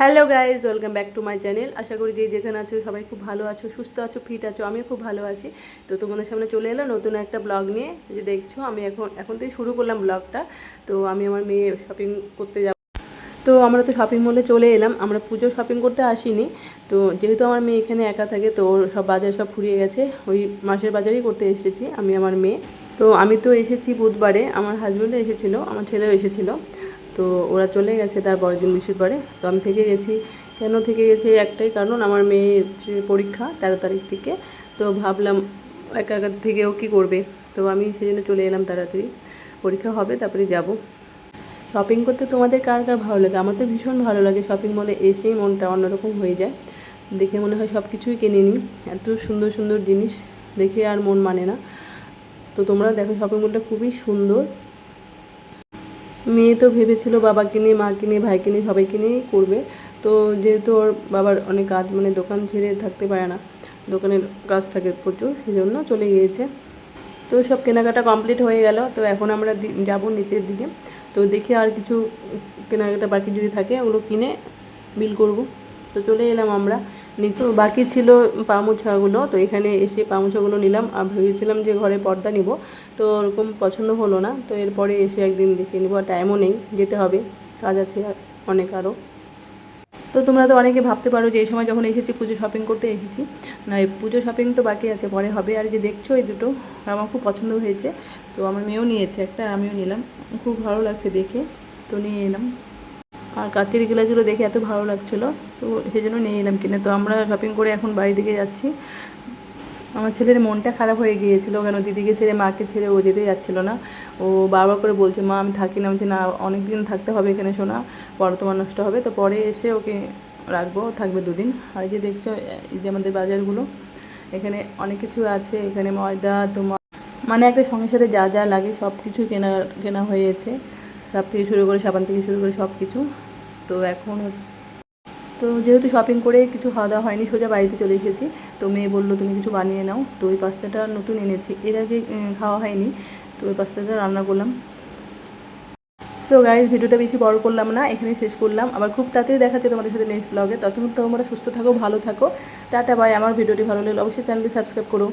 Hello guys welcome back to my channel. আশা করি যে যেখানে আছো সবাই খুব ভালো আছো, সুস্থ আছো, ফিট আছো, আমিও খুব ভালো আছি। তো তোমাদের সামনে চলে এলো নতুন একটা ব্লগ নিয়ে। যে দেখছ, আমি এখন এখন থেকে শুরু করলাম ব্লগটা। তো আমি আমার মেয়ে শপিং করতে যাব। তো আমরা তো শপিং মলে চলে এলাম। আমরা পুজো শপিং করতে আসিনি। তো যেহেতু আমার মেয়ে এখানে একা থাকে, তো ওর সব বাজার সব ফুরিয়ে গেছে। ওই মাসের বাজারই করতে এসেছি আমি আমার মেয়ে। তো আমি তো এসেছি বুধবারে। আমার হাজব্যান্ডও এসেছিল, আমার ছেলেও এসেছিল। তো ওরা চলে গেছে তার পরের দিন বৃহস্পতিবারে। তো আমি থেকে গেছি। কেন থেকে গেছি? একটাই কারণ, আমার মেয়ের পরীক্ষা তেরো তারিখ থেকে, তো ভাবলাম একা একা থেকে ও কী করবে? তো আমি সেই জন্য চলে এলাম তাড়াতাড়ি। পরীক্ষা হবে, তারপরে যাব। শপিং করতে তোমাদের কার কার ভালো লাগে? আমার তো ভীষণ ভালো লাগে শপিং মলে এসেই মনটা অন্যরকম হয়ে যায়। দেখে মনে হয় সব কিছুই কিনে নিই। এত সুন্দর সুন্দর জিনিস দেখে আর মন মানে না। তো তোমরা দেখো শপিং মলটা খুবই সুন্দর। মেয়ে তো ভেবেছিল বাবাকে নিয়ে, মাকে নিয়ে, ভাইকে নিয়ে, সবাইকে নিয়েই করবে। তো যেহেতু ওর বাবার অনেক কাজ মানে দোকান ছেড়ে থাকতে পারে না, দোকানের কাজ থাকে প্রচুর সেই জন্য চলে গিয়েছে। তো সব কেনাকাটা কমপ্লিট হয়ে গেল, তো এখন আমরা যাব নিচের দিকে। তো দেখি আর কিছু কেনাকাটা বাকি যদি থাকে, ওগুলো কিনে বিল করব। তো চলে এলাম আমরা। নিচে বাকি ছিল পামোছাগুলো তো এখানে এসে পামোছাগুলো নিলাম। আর ভেবেছিলাম যে ঘরে পর্দা নিব, তো ওরকম পছন্দ হলো না। তো এরপরে এসে একদিন দেখে নিব টাইমও নেই, যেতে হবে। কাজ আছে আর অনেক আরও তো তোমরা তো অনেকে ভাবতে পারো যে এই সময় যখন এসেছি পুজো শপিং করতে এসেছি। না পুজো শপিং তো বাকি আছে, পরে হবে। আর যে দেখছ এই দুটো, আমার খুব পছন্দ হয়েছে। তো আমার মেয়েও নিয়েছে একটা, আমিও নিলাম। খুব ভালো লাগছে দেখে। তো নিয়ে এলাম। আর কাতির গিলাসগুলো দেখে এত ভালো লাগছিল, তো সেই জন্য নিয়ে এলাম কিনে। তো আমরা শপিং করে এখন বাড়ি দিকে যাচ্ছি। আমার ছেলের মনটা খারাপ হয়ে গিয়েছিল কেন, দিদিকে ছেড়ে, মাকে ছেড়ে ও যেতে যাচ্ছিল না। ও বারবার করে বলছে, মা, আমি থাকি না। বলছে, না অনেক দিন থাকতে হবে এখানে শোনা, পরে তোমার নষ্ট হবে। তো পরে এসে ওকে রাখব, থাকবে দুদিন। আর যে দেখছ, এই যে আমাদের বাজারগুলো, এখানে অনেক কিছু আছে। এখানে ময়দা, তোমার মানে একটা সংসারে যা যা লাগে সব কিছু কেনা কেনা হয়েছে। সাপ থেকে শুরু করে সাবান থেকে শুরু করে সব কিছু তো এখন তো যেহেতু শপিং করে কিছু খাওয়া দাওয়া হয়নি, সোজা বাড়িতে চলে এসেছি। তো মেয়ে বলল, তুমি কিছু বানিয়ে নাও। তো ওই পাস্তাটা নতুন এনেছি। এর আগে খাওয়া হয়নি। তো ওই পাস্তাটা রান্না করলাম। সো গাইজ ভিডিওটা বেশি বড় করলাম না, এখানে শেষ করলাম। আবার খুব তাড়াতাড়ি দেখা হচ্ছে তোমাদের সাথে নেক্সট ব্লগে ততক্ষণ তোমরা সুস্থ থাকো, ভালো থাকো। টাটা বাই আমার ভিডিওটি ভালো লাগলে অবশ্যই চ্যানেলটি সাবস্ক্রাইব করো।